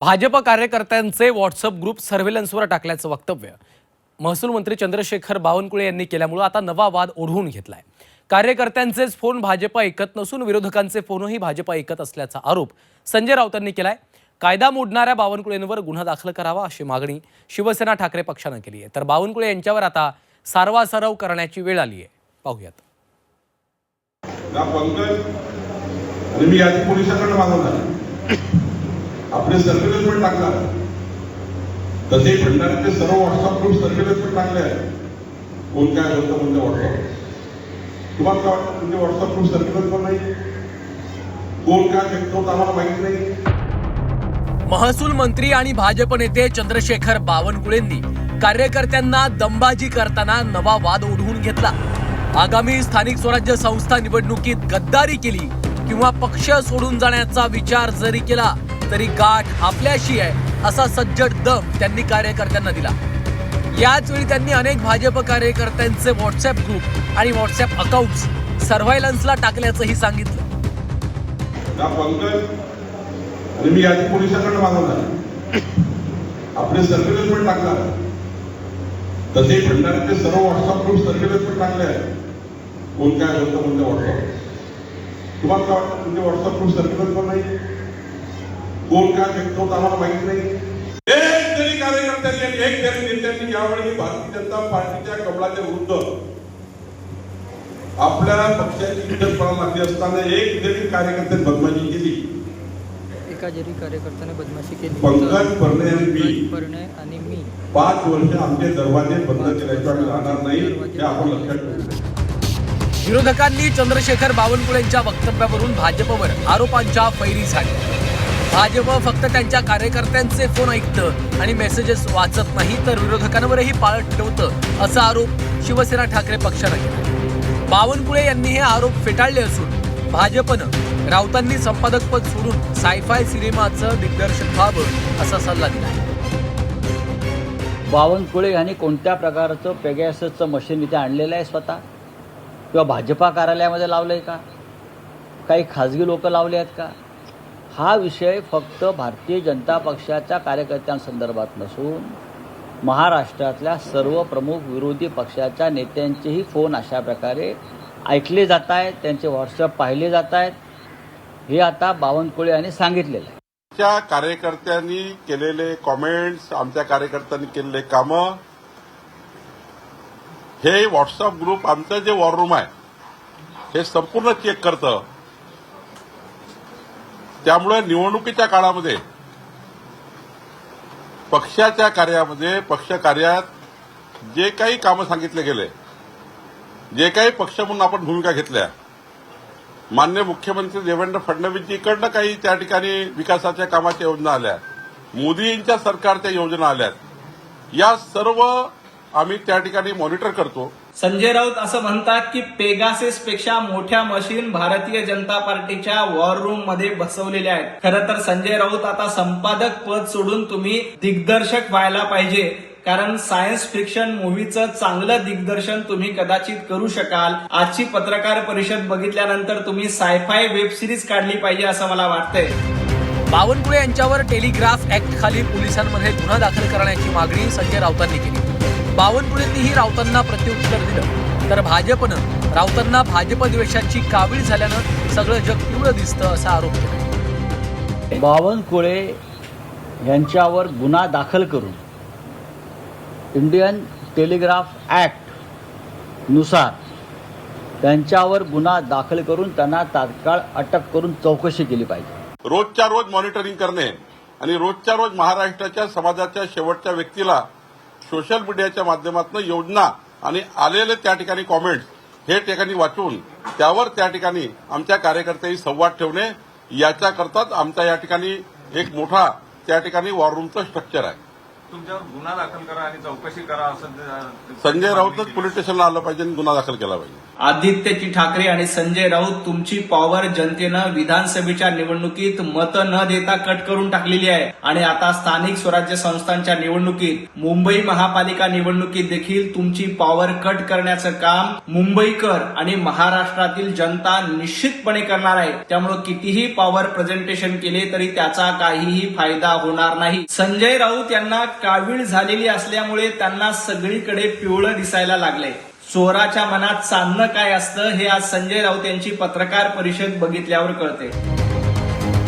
भाजप कार्यकर्त्यांचे WhatsApp group सर्व्हेलन्सवर टाकल्याचं वक्तव्य. महसूल मंत्री चंद्रशेखर बावनकुळे यांनी केल्यामुळं आता नवा वाद ओढवून घेतलाय. कार्यकर्त्यांचेच फोन भाजप ऐकत नसून विरोधकांचे फोनही भाजप ऐकत असल्याचा आरोप संजय राऊतांनी केलाय. कायदा मोडणाऱ्या बावनकुळेंवर गुन्हा दाखल करावा अशी मागणी शिवसेना ठाकरे पक्षानं केली आहे. तर बावनकुळे यांच्यावर आता सारवासारव करण्याची वेळ आली आहे. पाहूयात. आपले सर्व्हिलन्स पण टाकणार तसे भंडाऱ्याचे सर्व व्हॉट्सअप ग्रुप सर्व्हिलन्स पण टाकले आहेत. कोण काय बोलतं म्हणजे व्हॉट्सअप तुम्हाला काय वाटतं म्हणजे व्हॉट्सअप ग्रुप सर्व्हिलन्स पण नाही? कोण काय फेकतो आम्हाला माहीत नाही. महसूल मंत्री आणि भाजप नेते चंद्रशेखर बावनकुळेंनी कार्यकर्त्यांना दंबाजी करताना नवा वाद ओढवून घेतला. आगामी स्थानिक स्वराज्य संस्था निवडणुकीत गद्दारी केली किंवा पक्ष सोडून जाण्याचा विचार जरी केला तरी गाठ आपल्याशी आहे असा सज्जड दम त्यांनी कार्यकर्त्यांना दिला. याच वेळी त्यांनी अनेक भाजप कार्यकर्त्यांचे व्हॉट्सअप ग्रुप आणि व्हॉट्सअप अकाउंट सर्व्हायलन्सला टाकल्याचंही सांगितलं. आणि मी आधी पोलिसांकडे मागवला. आपले सर्व्हिलन्स पण टाकला. तसे भंडाऱ्याचे सर्व व्हॉट्सअप ग्रुप सर्व्हिलन्स पण टाकले आहेत. कोण काय बोलतं म्हणजे व्हॉट्सअप तुम्हाला काय वाटतं म्हणजे व्हॉट्सअप ग्रुप सर्व्हिलन्स पण नाही कोण काय फेकतो तर आम्हाला माहीत नाही. एक जरी कार्यकर्त्यांनी आणि एक जरी नेत्यांनी यावेळी भारतीय जनता पार्टीच्या कमळाच्या विरुद्ध आपल्या पक्षाची पडायला लागली असताना एक जरी कार्यकर्त्यांनी बदमाशी केली. एका जरी कार्यकर्त्याने बदमाशी केली. पंकज परणे आणि मी. परणे आणि मी. पाच वर्ष आमचे दरवाजे बंद केल्याशिवाय राहणार नाही. हे आपण लक्षात ठेवू विरोधकांनी चंद्रशेखर बावनकुळेंच्या वक्तव्यावरून भाजपवर आरोपांच्या फैरी झाली भाजप फक्त त्यांच्या कार्यकर्त्यांचे फोन ऐकतं आणि मेसेजेस वाचत नाही तर विरोधकांवरही पाळत ठेवतं असा आरोप शिवसेना ठाकरे पक्षानं केला. बावनकुळे यांनी हे आरोप फेटाळले असून भाजपनं राऊतांनी संपादकपद सोडून सायफाय सिनेमाचं दिग्दर्शन व्हावं असा सल्ला दिला आहे. बावनकुळे यांनी कोणत्या प्रकारचं पेगॅसचं मशीन इथे आणलेलं आहे स्वतः? किंवा भाजपा कार्यालयामध्ये लावलं आहे का? काही खाजगी लोक लावले आहेत का? हा विषय फक्त भारतीय जनता पक्षाच्या कार्यकर्त्यांसंदर्भात नसून महाराष्ट्रातल्या सर्व प्रमुख विरोधी पक्षाच्या नेत्यांचेही फोन अशा प्रकारे ऐकले जात आहेत त्यांचे व्हॉट्सअप पाहिले जात आहेत. हे आता बावनकुळे यांनी सांगितलेलं आहे. आमच्या कार्यकर्त्यांनी केलेले कॉमेंट्स आमच्या कार्यकर्त्यांनी केलेले कामं हे व्हॉट्सअप ग्रुप आमचं जे वॉर रूम आहे हे संपूर्ण चेक करतं. त्यामुळे निवडणुकीच्या काळामध्ये पक्षाच्या कार्यामध्ये पक्ष कार्यात जे काही कामं सांगितले गेले जे काही पक्ष म्हणून आपण भूमिका घेतल्या मान्य मुख्यमंत्री देवेंद्र फडणवीसजीकडनं काही त्या ठिकाणी विकासाच्या कामाच्या योजना आल्या मोदींच्या सरकारच्या योजना आल्यात. या सर्व आम्ही त्या ठिकाणी मॉनिटर करतो. संजय राऊत असं म्हणतात की पेगासेस पेक्षा मोठ्या मशीन भारतीय जनता पार्टीच्या वॉर रूममध्ये बसवलेल्या आहेत. खरं तर संजय राऊत आता संपादक पद सोडून तुम्ही दिग्दर्शक व्हायला पाहिजे. कारण सायन्स फिक्शन मूव्हीचं चांगलं दिग्दर्शन तुम्ही कदाचित करू शकाल. आजची पत्रकार परिषद बघितल्यानंतर तुम्ही सायफाय वेब सिरीज काढली पाहिजे असं मला वाटतंय. बावनकुळे यांच्यावर टेलिग्राफ ऍक्ट खाली पोलिसांमध्ये गुन्हा दाखल करण्याची मागणी संजय राऊतांनी केली. बावनकुळेंनीही राऊतांना प्रत्युत्तर दिलं. तर भाजपनं राऊतांना भाजप द्वेषाची कावीळ झाल्यानं सगळं जग पिवळं दिसतं असा आरोप केला. बावनकुळे यांच्यावर गुन्हा दाखल करून इंडियन टेलिग्राफ ॲक्टनुसार त्यांच्यावर गुन्हा दाखल करून त्यांना तात्काळ अटक करून चौकशी केली पाहिजे. रोजच्या रोज मॉनिटरिंग करणे आणि रोजच्या रोज महाराष्ट्राच्या समाजाच्या शेवटच्या व्यक्तीला सोशल मीडियाच्या माध्यमातून योजना आणि आलेले त्या ठिकाणी कॉमेंट्स हे ठिकाणी वाचून त्यावर त्या ठिकाणी आमच्या कार्यकर्त्यांनी संवाद ठेवणे याच्याकरताच आमचा या ठिकाणी एक मोठा त्या ठिकाणी वॉर रूमचं स्ट्रक्चर आहे. तुमच्यावर गुन्हा दाखल करा आणि चौकशी करा असं संजय राऊतच पोलीस स्टेशनला आलं पाहिजे आणि गुन्हा दाखल केला पाहिजे. आदित्यजी ठाकरे आणि संजय राऊत तुमची पॉवर जनतेनं विधानसभेच्या निवडणुकीत मतं न देता कट करून टाकलेली आहे. आणि आता स्थानिक स्वराज्य संस्थांच्या निवडणुकीत मुंबई महापालिका निवडणुकीत देखील तुमची पॉवर कट करण्याचं काम मुंबईकर आणि महाराष्ट्रातील जनता निश्चितपणे करणार आहे. त्यामुळे कितीही पॉवर प्रेझेंटेशन केले तरी त्याचा काहीही फायदा होणार नाही. संजय राऊत यांना कावीळ झालेली असल्यामुळे त्यांना सगळीकडे पिवळं दिसायला लागलंय. चोराच्या मनात चांदणं काय असतं हे आज संजय राऊत यांची पत्रकार परिषद बघितल्यावर कळते.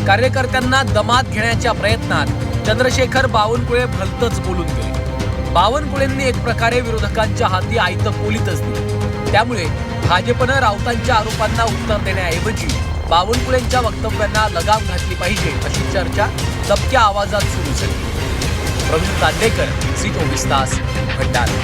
कार्यकर्त्यांना दमात घेण्याच्या प्रयत्नात चंद्रशेखर बावनकुळे भलतच बोलून गेले. बावनकुळेंनी एक प्रकारे विरोधकांच्या हाती आयत पोलीतच दिली. त्यामुळे भाजपनं राऊतांच्या आरोपांना उत्तर देण्याऐवजी बावनकुळेंच्या वक्तव्यांना लगाम घातली पाहिजे अशी चर्चा दबक्या आवाजात सुरू झाली. प्रवीण चांदेकर सी चोवीस तास भंडारा.